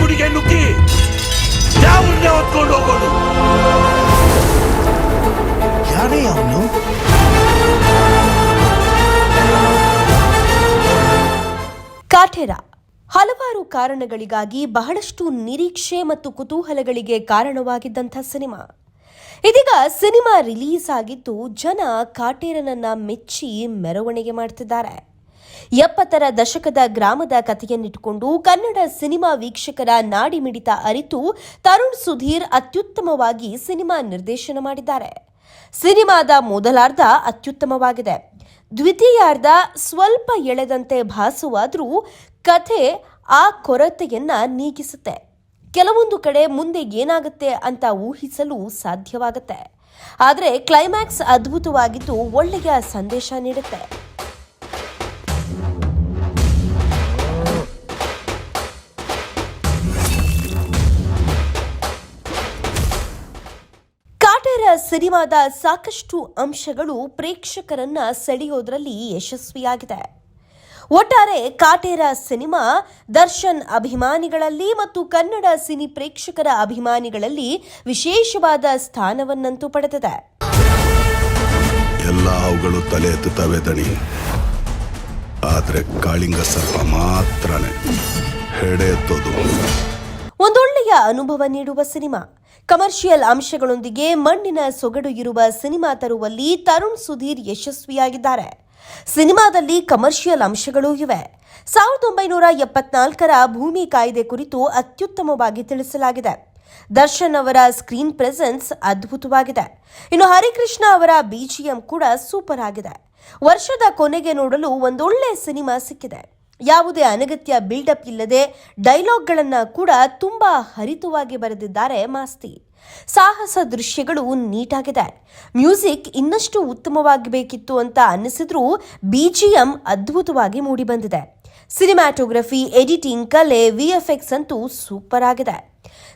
ಗುಡಿಗೆ ನುಗ್ಗಿ ಯಾವನ್ನೇ ಹೊತ್ಕೊಂಡು ಹೋಗೋದು? ಯಾರೇ ಅವನು ಕಾಠೇರ ಹಲವಾರು ಕಾರಣಗಳಿಗಾಗಿ ಬಹಳಷ್ಟು ನಿರೀಕ್ಷೆ ಮತ್ತು ಕುತೂಹಲಗಳಿಗೆ ಕಾರಣವಾಗಿದ್ದಂಥ ಸಿನಿಮಾ. ಇದೀಗ ಸಿನಿಮಾ ರಿಲೀಸ್ ಆಗಿದ್ದು ಜನ ಕಾಟೇರನನ್ನ ಮೆಚ್ಚಿ ಮೆರವಣಿಗೆ ಮಾಡ್ತಿದ್ದಾರೆ. ಎಪ್ಪತ್ತರ ದಶಕದ ಗ್ರಾಮದ ಕಥೆಯನ್ನಿಟ್ಟುಕೊಂಡು ಕನ್ನಡ ಸಿನಿಮಾ ವೀಕ್ಷಕರ ನಾಡಿ ಮಿಡಿತ ಅರಿತು ತರುಣ್ ಸುಧೀರ್ ಅತ್ಯುತ್ತಮವಾಗಿ ಸಿನಿಮಾ ನಿರ್ದೇಶನ ಮಾಡಿದ್ದಾರೆ. ಸಿನಿಮಾದ ಮೊದಲಾರ್ಧ ಅತ್ಯುತ್ತಮವಾಗಿದೆ. ದ್ವಿತೀಯಾರ್ಧ ಸ್ವಲ್ಪ ಎಳೆದಂತೆ ಭಾಸವಾದರೂ ಕಥೆ ಆ ಕೊರತೆಯನ್ನ ನೀಗಿಸುತ್ತೆ. ಕೆಲವೊಂದು ಕಡೆ ಮುಂದೆ ಏನಾಗುತ್ತೆ ಅಂತ ಊಹಿಸಲು ಸಾಧ್ಯವಾಗುತ್ತೆ. ಆದರೆ ಕ್ಲೈಮ್ಯಾಕ್ಸ್ ಅದ್ಭುತವಾಗಿದ್ದು ಒಳ್ಳೆಯ ಸಂದೇಶ ನೀಡುತ್ತೆ. ಸಿನಿಮಾದ ಸಾಕಷ್ಟು ಅಂಶಗಳು ಪ್ರೇಕ್ಷಕರನ್ನ ಸೆಳೆಯೋದ್ರಲ್ಲಿ ಯಶಸ್ವಿಯಾಗಿದೆ. ಒಟ್ಟಾರೆ ಕಾಟೇರ ಸಿನಿಮಾ ದರ್ಶನ್ ಅಭಿಮಾನಿಗಳಲ್ಲಿ ಮತ್ತು ಕನ್ನಡ ಸಿನಿ ಪ್ರೇಕ್ಷಕರ ಅಭಿಮಾನಿಗಳಲ್ಲಿ ವಿಶೇಷವಾದ ಸ್ಥಾನವನ್ನಂತೂ ಪಡೆದಿದೆ. ಎಲ್ಲ ಅವುಗಳು ತಲೆ ಎತ್ತುತ್ತವೆ ದಣಿ. ಆದ್ರೆ ಕಾಳಿಂಗ ಸರ್ಪ ಮಾತ್ರನೇ. ಹೆಡೆ ಎತ್ತೋದು. ಒಂದೊಳ್ಳೆಯ ಅನುಭವ ನೀಡುವ ಸಿನಿಮಾ. ಕಮರ್ಷಿಯಲ್ ಅಂಶಗಳೊಂದಿಗೆ ಮಣ್ಣಿನ ಸೊಗಡು ಇರುವ ಸಿನಿಮಾ ತರುವಲ್ಲಿ ತರುಣ್ ಸುಧೀರ್ ಯಶಸ್ವಿಯಾಗಿದ್ದಾರೆ. ಸಿನಿಮಾದಲ್ಲಿ ಕಮರ್ಷಿಯಲ್ ಅಂಶಗಳು ಇವೆ. ಸಾವಿರದ ಒಂಬೈನೂರ ಎಪ್ಪತ್ನಾಲ್ಕರ ಭೂಮಿ ಕಾಯ್ದೆ ಕುರಿತು ಅತ್ಯುತ್ತಮವಾಗಿ ತಿಳಿಸಲಾಗಿದೆ. ದರ್ಶನ್ ಅವರ ಸ್ಕ್ರೀನ್ ಪ್ರೆಸೆನ್ಸ್ ಅದ್ಭುತವಾಗಿದೆ. ಇನ್ನು ಹರಿಕೃಷ್ಣ ಅವರ ಬಿಜಿಎಂ ಕೂಡ ಸೂಪರ್ ಆಗಿದೆ. ವರ್ಷದ ಕೊನೆಗೆ ನೋಡಲು ಒಂದೊಳ್ಳೆ ಸಿನಿಮಾ ಸಿಕ್ಕಿದೆ. ಯಾವುದೇ ಅನಗತ್ಯ ಬಿಲ್ಡಪ್ ಇಲ್ಲದೆ ಡೈಲಾಗ್ಗಳನ್ನು ಕೂಡ ತುಂಬ ಹರಿತವಾಗಿ ಬರೆದಿದ್ದಾರೆ ಮಾಸ್ತಿ. ಸಾಹಸ ದೃಶ್ಯಗಳು ನೀಟಾಗಿದೆ. ಮ್ಯೂಸಿಕ್ ಇನ್ನಷ್ಟು ಉತ್ತಮವಾಗಬೇಕಿತ್ತು ಅಂತ ಅನ್ನಿಸಿದ್ರೂ ಬಿಜಿಎಂ ಅದ್ಭುತವಾಗಿ ಮೂಡಿಬಂದಿದೆ. ಸಿನಿಮ್ಯಾಟೋಗ್ರಫಿ ಎಡಿಟಿಂಗ್ ಕಲೆ ವಿಎಫ್ಎಕ್ಸ್ ಅಂತೂ ಸೂಪರ್ ಆಗಿದೆ.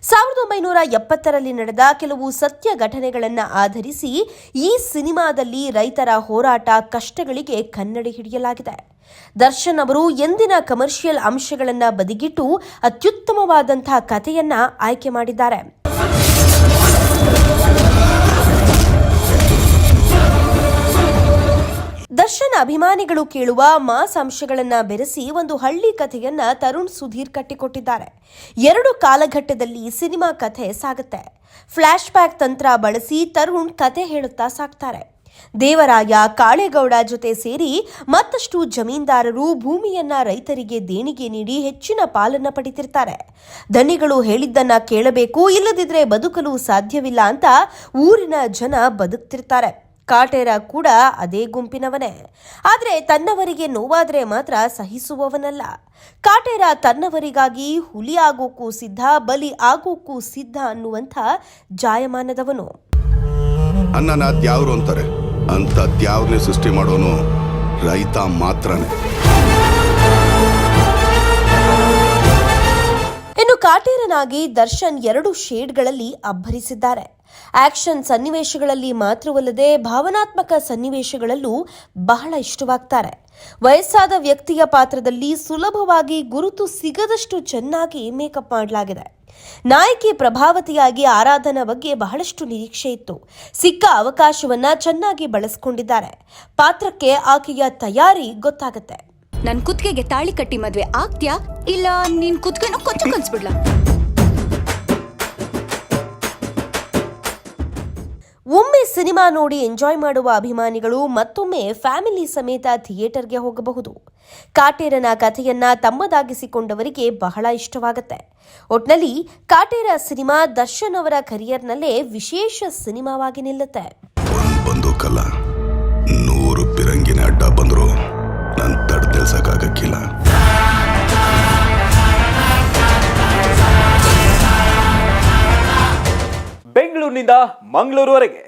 ಸಾವಿರದ ಒಂಬೈನೂರ ಎಪ್ಪತ್ತರಲ್ಲಿ ನಡೆದ ಕೆಲವು ಸತ್ಯ ಘಟನೆಗಳನ್ನು ಆಧರಿಸಿ ಈ ಸಿನಿಮಾದಲ್ಲಿ ರೈತರ ಹೋರಾಟ ಕಷ್ಟಗಳಿಗೆ ಕನ್ನಡಿ ಹಿಡಿಯಲಾಗಿದೆ. ದರ್ಶನ್ ಅವರು ಎಂದಿನ ಕಮರ್ಷಿಯಲ್ ಅಂಶಗಳನ್ನು ಬದಿಗಿಟ್ಟು ಅತ್ಯುತ್ತಮವಾದಂತಹ ಕಥೆಯನ್ನ ಆಯ್ಕೆ ಮಾಡಿದ್ದಾರೆ. ದರ್ಶನ್ ಅಭಿಮಾನಿಗಳು ಕೇಳುವ ಮಾಸ್ ಅಂಶಗಳನ್ನ ಬೆರೆಸಿ ಒಂದು ಹಳ್ಳಿ ಕಥೆಯನ್ನ ತರುಣ್ ಸುಧೀರ್ ಕಟ್ಟಿಕೊಟ್ಟಿದ್ದಾರೆ. ಎರಡು ಕಾಲಘಟ್ಟದಲ್ಲಿ ಸಿನಿಮಾ ಕಥೆ ಸಾಗುತ್ತೆ. ಫ್ಲಾಶ್ ಬ್ಯಾಕ್ ತಂತ್ರ ಬಳಸಿ ತರುಣ್ ಕತೆ ಹೇಳುತ್ತಾ ಸಾಕ್ತಾರೆ. ದೇವರಾಯ ಕಾಳೇಗೌಡ ಜೊತೆ ಸೇರಿ ಮತ್ತಷ್ಟು ಜಮೀನ್ದಾರರು ಭೂಮಿಯನ್ನ ರೈತರಿಗೆ ದೇಣಿಗೆ ನೀಡಿ ಹೆಚ್ಚಿನ ಪಾಲನ್ನ ಪಡಿತಿರ್ತಾರೆ. ಧನಿಗಳು ಹೇಳಿದ್ದನ್ನ ಕೇಳಬೇಕು, ಇಲ್ಲದಿದ್ರೆ ಬದುಕಲು ಸಾಧ್ಯವಿಲ್ಲ ಅಂತ ಊರಿನ ಜನ ಬದುಕ್ತಿರ್ತಾರೆ. ಕಾಟೇರ ಕೂಡ ಅದೇ ಗುಂಪಿನವನೇ. ಆದರೆ ತನ್ನವರಿಗೆ ನೋವಾದರೆ ಮಾತ್ರ ಸಹಿಸುವವನಲ್ಲ. ಕಾಟೇರ ತನ್ನವರಿಗಾಗಿ ಹುಲಿ ಆಗೋಕ್ಕೂ ಸಿದ್ಧ, ಬಲಿ ಆಗೋಕ್ಕೂ ಸಿದ್ಧ ಅನ್ನುವಂಥ ಜಾಯಮಾನದವನು. ದ್ಯಾವ್ರು ಅಂತಾರೆ? ಅಂತ ದ್ಯಾವ್ರನ್ನೇ ಸೃಷ್ಟಿ ಮಾಡೋನು ರೈತ ಮಾತ್ರನೇ. ಇನ್ನು ಕಾಟೇರನಾಗಿ ದರ್ಶನ್ ಎರಡು ಶೇಡ್ಗಳಲ್ಲಿ ಅಬ್ಬರಿಸಿದ್ದಾರೆ. ಆಕ್ಷನ್ ಸನ್ನಿವೇಶಗಳಲ್ಲಿ ಮಾತ್ರವಲ್ಲದೆ ಭಾವನಾತ್ಮಕ ಸನ್ನಿವೇಶಗಳಲ್ಲೂ ಬಹಳ ಇಷ್ಟವಾಗ್ತಾರೆ. ವಯಸ್ಸಾದ ವ್ಯಕ್ತಿಯ ಪಾತ್ರದಲ್ಲಿ ಸುಲಭವಾಗಿ ಗುರುತು ಸಿಗದಷ್ಟು ಚೆನ್ನಾಗಿ ಮೇಕಪ್ ಮಾಡಲಾಗಿದೆ. ನಾಯಕಿ ಪ್ರಭಾವತಿಯಾಗಿ ಆರಾಧನಾ ಬಗ್ಗೆ ಬಹಳಷ್ಟು ನಿರೀಕ್ಷೆ ಇತ್ತು. ಸಿಕ್ಕ ಅವಕಾಶವನ್ನ ಚೆನ್ನಾಗಿ ಬಳಸಿಕೊಂಡಿದ್ದಾರೆ. ಪಾತ್ರಕ್ಕೆ ಆಕೆಯ ತಯಾರಿ ಗೊತ್ತಾಗುತ್ತೆ. ನನ್ ಕುತ್ತಿಗೆಗೆ ತಾಳಿ ಕಟ್ಟಿ ಮದ್ವೆ ಆಗ್ತ್ಯಾ? ಇಲ್ಲ, ನಿನ್ ಕುತ್ತಿಗೆನೂ ಕೊಚ್ಚು ಕನ್ಸ್ಬಿಡ್ಲಾ ಸಿನಿಮಾ ನೋಡಿ ಎಂಜಾಯ್ ಮಾಡುವ ಅಭಿಮಾನಿಗಳು ಮತ್ತೊಮ್ಮೆ ಫ್ಯಾಮಿಲಿ ಸಮೇತ ಥಿಯೇಟರ್ಗೆ ಹೋಗಬಹುದು. ಕಾಟೇರನ ಕಥೆಯನ್ನ ತಮ್ಮದಾಗಿಸಿಕೊಂಡವರಿಗೆ ಬಹಳ ಇಷ್ಟವಾಗುತ್ತೆ. ಒಟ್ನಲ್ಲಿ ಕಾಟೇರ ಸಿನಿಮಾ ದರ್ಶನ್ ಅವರ ಕರಿಯರ್ನಲ್ಲೇ ವಿಶೇಷ ಸಿನಿಮಾವಾಗಿ ನಿಲ್ಲುತ್ತೆ. ಒಂದ್ ಬಂದೂಕಲ್ಲ ನೂರು ಪಿರಂಗಿನ ಅಡ್ಡ ಬಂದ್ರು ನನ್ ತಡ್ ನಿಲ್ಸಕ್ಕಾಗಕ್ಕಿಲ್ಲ. ಬೆಂಗಳೂರಿನಿಂದ ಮಂಗಳೂರುವರೆಗೆ